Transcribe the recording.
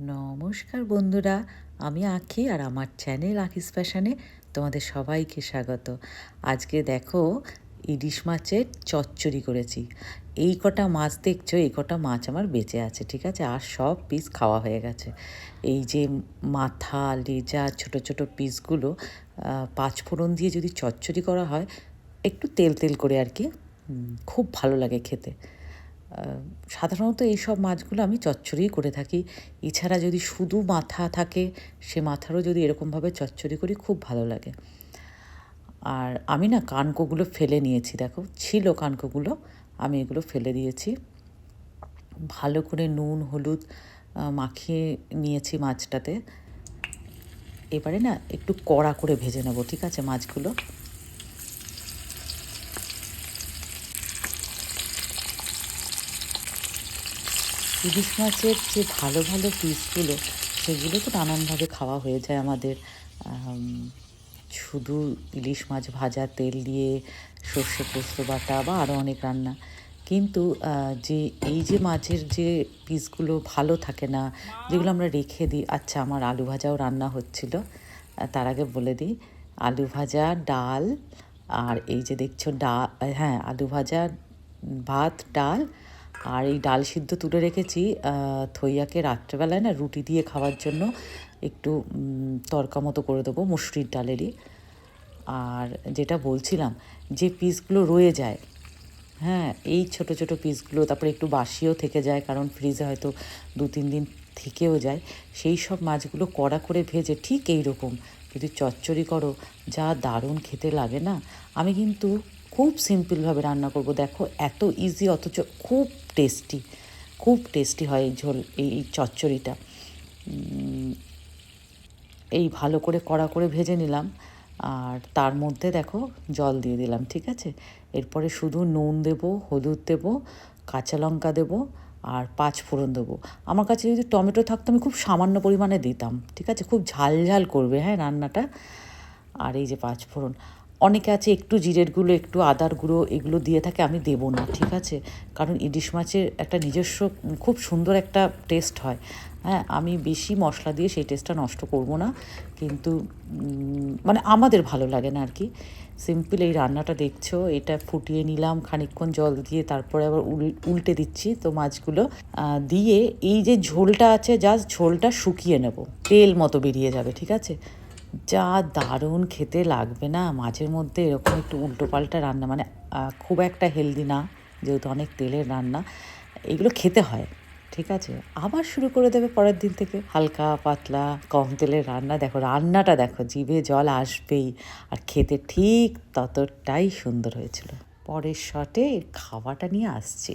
নমস্কার বন্ধুরা, আমি আঁখি আর আমার চ্যানেল আঁকিস ফ্যাশনে তোমাদের সবাইকে স্বাগত। আজকে দেখো ইলিশ মাছের চচ্চড়ি করেছি। এই কটা মাছ দেখছ, এই কটা মাছ আমার বেঁচে আছে, ঠিক আছে? আর সব পিস খাওয়া হয়ে গেছে। এই যে মাথা, লেজা, ছোট ছোট পিসগুলো পাঁচ ফোড়ন দিয়ে যদি চচ্চড়ি করা হয়, একটু তেল তেল করে আর কি খুব ভালো লাগে খেতে। সাধারণত এইসব মাছগুলো আমি চচ্চড়িই করে থাকি। এছাড়া যদি শুধু মাথা থাকে, সে মাথারও যদি এরকমভাবে চচ্চড়ি করি, খুব ভালো লাগে। আর আমি না কানকোগুলো ফেলে নিয়েছি, দেখো, ছিল কানকোগুলো, আমি এগুলো ফেলে দিয়েছি। ভালো করে নুন, হলুদ মাখিয়ে নিয়েছি মাছটাতে। এবারে না একটু কড়া করে ভেজে নেব, ঠিক আছে, মাছগুলো? ইলিশ মাছের যে ভালো ভালো পিসগুলো সেগুলো তো নানানভাবে খাওয়া হয়ে যায় আমাদের। শুধু ইলিশ মাছ ভাজা, তেল দিয়ে সর্ষে পোস্ত বাটা বা আরও অনেক রান্না। কিন্তু যে এই যে মাছের যে পিসগুলো ভালো থাকে না, যেগুলো আমরা রেখে দিই আচ্ছা আমার আলু ভাজাও রান্না হচ্ছিল তার আগে বলে দিই, আলু ভাজা, ডাল, আর এই যে দেখছ ডাল হ্যাঁ আলু ভাজা, ভাত, ডাল আর এই ডাল সিদ্ধ তুলে রেখেছি থইয়াকে রাত্রেবেলায় না রুটি দিয়ে খাওয়ার জন্য একটু তরকা মতো করে দেবো মুসুরির ডালেরই। আর যেটা বলছিলাম যে পিসগুলো রয়ে যায় হ্যাঁ এই ছোট ছোট পিসগুলো, তারপরে একটু বাসিও থেকে যায় কারণ ফ্রিজে হয়তো দু তিন দিন থেকেও যায়, সেই সব মাছগুলো কড়া করে ভেজে ঠিক এই রকম যদি চচ্চড়ি করো, যা দারুণ খেতে লাগে না। আমি কিন্তু খুব সিম্পলভাবে রান্না করব। দেখো, এত ইজি অথচ খুব টেস্টি খুব টেস্টি হয় এই ঝোল, এই চচ্চড়িটা। এই ভালো করে কড়া করে ভেজে নিলাম আর তার মধ্যে দেখো জল দিয়ে দিলাম, ঠিক আছে? এরপরে শুধু নুন দেবো, হলুদ দেবো, কাঁচা লঙ্কা দেবো আর পাঁচ ফোড়ন দেবো। আমার কাছে যদি টমেটো থাকতো আমি খুব সামান্য পরিমাণে দিতাম, ঠিক আছে? খুব ঝাল ঝাল করবে হ্যাঁ রান্নাটা। আর এই যে পাঁচ ফোড়ন। অনেকে আছে একটু জিরের গুঁড়ো, একটু আদার গুঁড়ো, এগুলো দিয়ে থাকে, আমি দেবো না, ঠিক আছে? কারণ ইলিশ মাছের একটা নিজস্ব, খুব সুন্দর একটা টেস্ট হয়। হ্যাঁ আমি বেশি মশলা দিয়ে সেই টেস্টটা নষ্ট করব না, কিন্তু মানে আমাদের ভালো লাগে না আর কি। সিম্পল এই রান্নাটা দেখছ, এটা ফুটিয়ে নিলাম, খানিকক্ষণ জল দিয়ে তারপরে আবার উল- উল্টে দিচ্ছি তো মাছগুলো। দিয়ে এই যে ঝোলটা আছে জাস্ট ঝোলটা শুকিয়ে নেব, তেল মতো বেরিয়ে যাবে, ঠিক আছে? যা দারুণ খেতে লাগবে না, মাঝের মধ্যে এরকম একটু উল্টো পাল্টা রান্না মানে খুব একটা হেলদি না, যেহেতু অনেক তেলের রান্না, এগুলো খেতে হয়, ঠিক আছে? আবার শুরু করে দেবে পরের দিন থেকে। হালকা, পাতলা, কম তেলের রান্না, দেখো, রান্নাটা দেখো, জিভে জল আসবেই, আর খেতে ঠিক ততটাই সুন্দর হয়েছিল। পরের শটে খাওয়াটা নিয়ে আসছি।